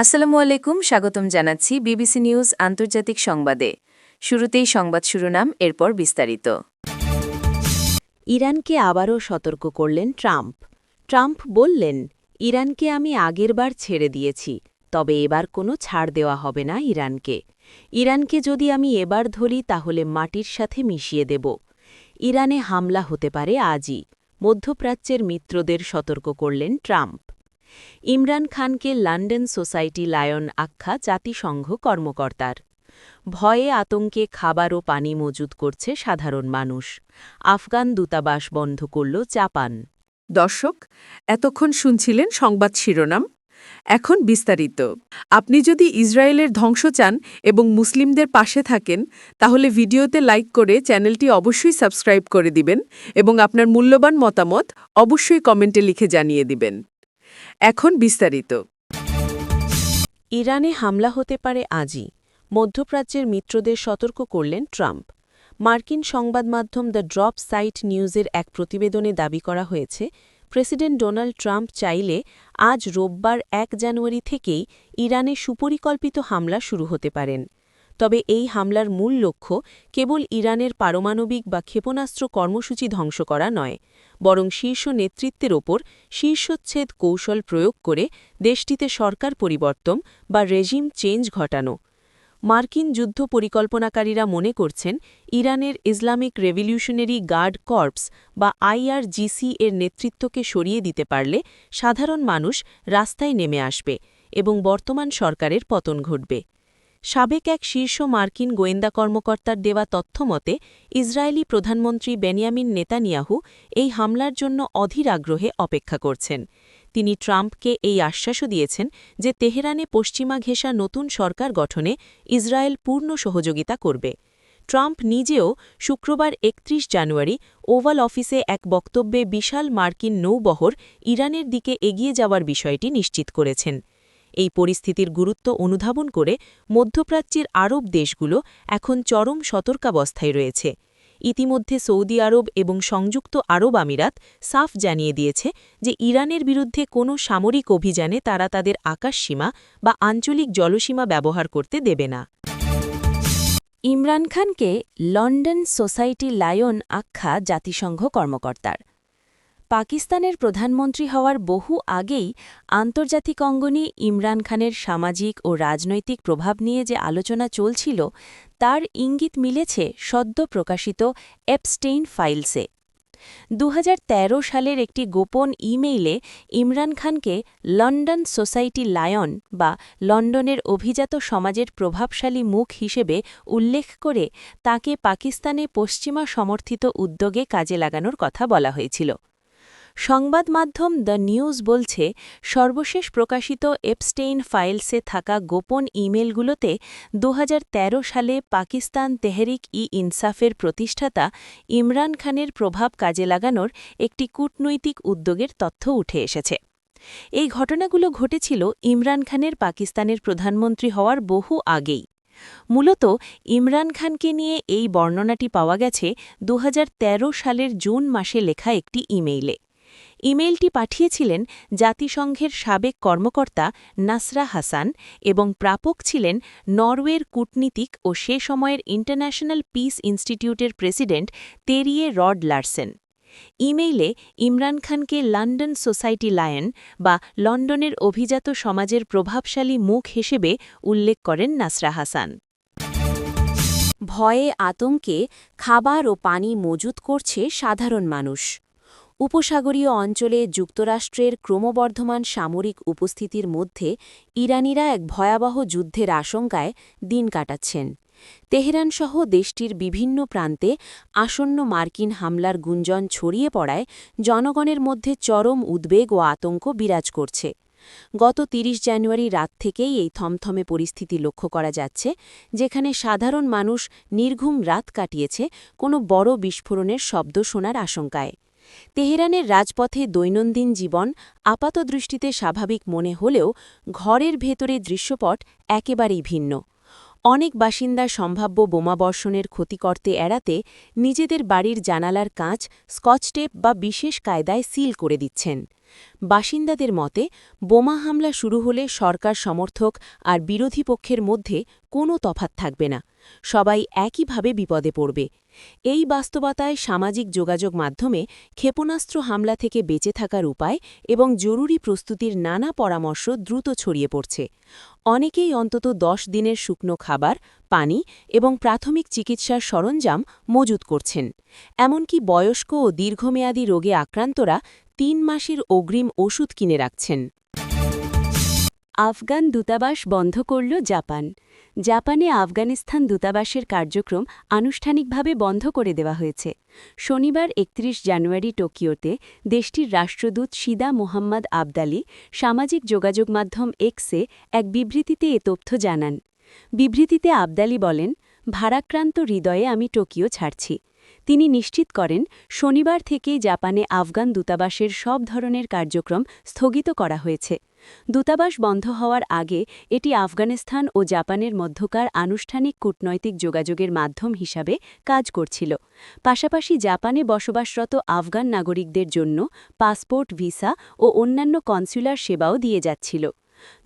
আসসালামু আলাইকুম, স্বাগতম জানাচ্ছি বিবিসি নিউজ আন্তর্জাতিক সংবাদে। শুরুতেই সংবাদ শিরোনাম, এরপর বিস্তারিত। ইরানকে আবারও সতর্ক করলেন ট্রাম্প। ট্রাম্প বললেন, ইরানকে আমি আগেরবার ছেড়ে দিয়েছি, তবে এবার কোনো ছাড় দেওয়া হবে না ইরানকে। ইরানকে যদি আমি এবার ধরি, তাহলে মাটির সাথে মিশিয়ে দেব। ইরানে হামলা হতে পারে আজই। মধ্যপ্রাচ্যের মিত্রদের সতর্ক করলেন ট্রাম্প। ইমরান খানকে লন্ডন সোসাইটি লায়ন আখ্যা জাতিসংঘ কর্মকর্তার। ভয়ে আতঙ্কে খাবার ও পানি মজুদ করছে সাধারণ মানুষ। আফগান দূতাবাস বন্ধ করল জাপান। দর্শক, এতক্ষণ শুনছিলেন সংবাদ শিরোনাম। এখন বিস্তারিত। আপনি যদি ইসরায়েলের ধ্বংস চান এবং মুসলিমদের পাশে থাকেন, তাহলে ভিডিওতে লাইক করে চ্যানেলটি অবশ্যই সাবস্ক্রাইব করে দিবেন এবং আপনার মূল্যবান মতামত অবশ্যই কমেন্টে লিখে জানিয়ে দিবেন। এখন বিস্তারিত। ইরানে হামলা হতে পারে আজই, মধ্যপ্রাচ্যের মিত্রদের সতর্ক করলেন ট্রাম্প। মার্কিন সংবাদ মাধ্যম দ্য ড্রপ সাইট নিউজের এক প্রতিবেদনে দাবি করা হয়েছে, প্রেসিডেন্ট ডোনাল্ড ট্রাম্প চাইলে আজ রোববার এক জানুয়ারি থেকেই ইরানে সুপরিকল্পিত হামলা শুরু হতে পারেন। তবে এই হামলার মূল লক্ষ্য কেবল ইরানের পারমাণবিক বা ক্ষেপণাস্ত্র কর্মসূচি ধ্বংস করা নয়, বরং শীর্ষ নেতৃত্বের ওপর শীর্ষচ্ছেদ কৌশল প্রয়োগ করে দেশটিতে সরকার পরিবর্তন বা রেজিম চেঞ্জ ঘটানো। মার্কিন যুদ্ধ পরিকল্পনাকারীরা মনে করছেন, ইরানের ইসলামিক রেভলিউশনারি গার্ড কর্পস বা আইআরজিসি এর নেতৃত্বকে সরিয়ে দিতে পারলে সাধারণ মানুষ রাস্তায় নেমে আসবে এবং বর্তমান সরকারের পতন ঘটবে। সাবেক এক শীর্ষ মার্কিন গোয়েন্দা কর্মকর্তার দেওয়া তথ্যমতে ইসরায়েলি প্রধানমন্ত্রী বেনিয়ামিন নেতানিয়াহু এই হামলার জন্য অধীর আগ্রহে অপেক্ষা করছেন। তিনি ট্রাম্পকে এই আশ্বাসও দিয়েছেন যে তেহরানে পশ্চিমা ঘেঁষা নতুন সরকার গঠনে ইসরায়েল পূর্ণ সহযোগিতা করবে। ট্রাম্প নিজেও শুক্রবার একত্রিশ জানুয়ারি ওভাল অফিসে এক বক্তব্যে বিশাল মার্কিন নৌবহর ইরানের দিকে এগিয়ে যাওয়ার বিষয়টি নিশ্চিত করেছেন। এই পরিস্থিতির গুরুত্ব অনুধাবন করে মধ্যপ্রাচ্যের আরব দেশগুলো এখন চরম সতর্কাবস্থায় রয়েছে। ইতিমধ্যে সৌদি আরব এবং সংযুক্ত আরব আমিরাত সাফ জানিয়ে দিয়েছে যে ইরানের বিরুদ্ধে কোনো সামরিক অভিযানে তারা তাদের আকাশসীমা বা আঞ্চলিক জলসীমা ব্যবহার করতে দেবে না। ইমরান খানকে লন্ডন সোসাইটি লায়ন আখ্যা জাতিসংঘ কর্মকর্তার। পাকিস্তানের প্রধানমন্ত্রী হওয়ার বহু আগেই আন্তর্জাতিক অঙ্গনে ইমরান খানের সামাজিক ও রাজনৈতিক প্রভাব নিয়ে যে আলোচনা চলছিল, তার ইঙ্গিত মিলেছে সদ্য প্রকাশিত এপস্টেইন ফাইলসে দু হাজার তেরো সালের একটি গোপন ইমেইলে ইমরান খানকে লন্ডন সোসাইটি লায়ন বা লন্ডনের অভিজাত সমাজের প্রভাবশালী মুখ হিসেবে উল্লেখ করে তাকে পাকিস্তানে পশ্চিমা সমর্থিত উদ্যোগে কাজে লাগানোর কথা বলা হয়েছিল। সংবাদ মাধ্যম দ্য নিউজ বলছে, সর্বশেষ প্রকাশিত এপস্টেইন ফাইলসে থাকা গোপন ইমেলগুলোতে দু হাজার তেরো সালে পাকিস্তান তেহরিক ই ইনসাফের প্রতিষ্ঠাতা ইমরান খানের প্রভাব কাজে লাগানোর একটি কূটনৈতিক উদ্যোগের তথ্য উঠে এসেছে। এই ঘটনাগুলো ঘটেছিল ইমরান খানের পাকিস্তানের প্রধানমন্ত্রী হওয়ার বহু আগেই। মূলত ইমরান খানকে নিয়ে এই বর্ণনাটি পাওয়া গেছে দু হাজার তেরো সালের জুন মাসে লেখা একটি ইমেইলে। ইমেইলটি পাঠিয়েছিলেন জাতিসংঘের সাবেক কর্মকর্তা নাসরা হাসান এবং প্রাপক ছিলেন নরওয়ের কূটনীতিক ও সে সময়ের ইন্টারন্যাশনাল পিস ইনস্টিটিউটের প্রেসিডেন্ট তেরিয়ে রড লার্সেন। ইমেইলে ইমরান খানকে লন্ডন সোসাইটি লায়ন বা লন্ডনের অভিজাত সমাজের প্রভাবশালী মুখ হিসেবে উল্লেখ করেন নাসরা হাসান। ভয়ে আতঙ্কে খাবার ও পানি মজুত করছে সাধারণ মানুষ। উপসাগরীয় অঞ্চলে যুক্তরাষ্ট্রের ক্রমবর্ধমান সামরিক উপস্থিতির মধ্যে ইরানিরা এক ভয়াবহ যুদ্ধের আশঙ্কায় দিন কাটাচ্ছেন। তেহরানসহ দেশটির বিভিন্ন প্রান্তে আসন্ন মার্কিন হামলার গুঞ্জন ছড়িয়ে পড়ায় জনগণের মধ্যে চরম উদ্বেগ ও আতঙ্ক বিরাজ করছে। গত ৩০ জানুয়ারি রাত থেকেই এই থমথমে পরিস্থিতি লক্ষ্য করা যাচ্ছে, যেখানে সাধারণ মানুষ নির্ঘুম রাত কাটিয়েছে কোনো বড় বিস্ফোরণের শব্দ শোনার আশঙ্কায়। তেহরানের রাজপথে দৈনন্দিন জীবন আপাতদৃষ্টিতে স্বাভাবিক মনে হলেও ঘরের ভেতরে দৃশ্যপট একেবারেই ভিন্ন। অনেক বাসিন্দা সম্ভাব্য বোমাবর্ষণের ক্ষতি করতে এড়াতে নিজেদের বাড়ির জানালার কাঁচ স্কচটেপ বা বিশেষ কায়দায় সিল করে দিচ্ছেন। বাসিন্দাদের মতে, বোমা হামলা শুরু হলে সরকার সমর্থক আর বিরোধী পক্ষের মধ্যে কোনো তফাত থাকবে না। সবাই একইভাবে বিপদে পড়বে। এই বাস্তবতায় সামাজিক যোগাযোগ মাধ্যমে ক্ষেপণাস্ত্র হামলা থেকে বেঁচে থাকার উপায় এবং জরুরি প্রস্তুতির নানা পরামর্শ দ্রুত ছড়িয়ে পড়ছে। অনেকেই অন্তত দশ দিনের শুকনো খাবার, পানি এবং প্রাথমিক চিকিৎসার সরঞ্জাম মজুত করছেন। এমনকি বয়স্ক ও দীর্ঘমেয়াদী রোগে আক্রান্তরা তিন মাসের অগ্রিম ওষুধ কিনে রাখছেন। আফগান দূতাবাস বন্ধ করল জাপান। জাপানে আফগানিস্তান দূতাবাসের কার্যক্রম আনুষ্ঠানিকভাবে বন্ধ করে দেওয়া হয়েছে। শনিবার একত্রিশ জানুয়ারি টোকিওতে দেশটির রাষ্ট্রদূত শিদা মোহাম্মদ আবদালি সামাজিক যোগাযোগ মাধ্যম এক্সে এক বিবৃতিতে এ তথ্য জানান। বিবৃতিতে আবদালি বলেন, ভারাক্রান্ত হৃদয়ে আমি টোকিও ছাড়ছি। তিনি নিশ্চিত করেন, শনিবার থেকেই জাপানে আফগান দূতাবাসের সব ধরনের কার্যক্রম স্থগিত করা হয়েছে। দূতাবাস বন্ধ হওয়ার আগে এটি আফগানিস্তান ও জাপানের মধ্যকার আনুষ্ঠানিক কূটনৈতিক যোগাযোগের মাধ্যম হিসাবে কাজ করছিল। পাশাপাশি জাপানে বসবাসরত আফগান নাগরিকদের জন্য পাসপোর্ট, ভিসা ও অন্যান্য কনসুলার সেবাও দিয়ে যাচ্ছিল।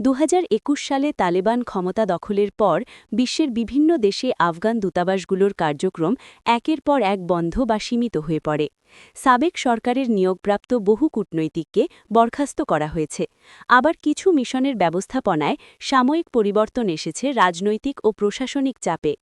দু হাজার একুশ সালে তালেবান ক্ষমতা দখলের পর বিশ্বের বিভিন্ন দেশে আফগান দূতাবাসগুলোর কার্যক্রম একের পর এক বন্ধ বা সীমিত হয়ে পড়ে। সাবেক সরকারের নিয়োগপ্রাপ্ত বহু কূটনৈতিককে বরখাস্ত করা হয়েছে। আবার কিছু মিশনের ব্যবস্থাপনায় সাময়িক পরিবর্তন এসেছে রাজনৈতিক ও প্রশাসনিক চাপে।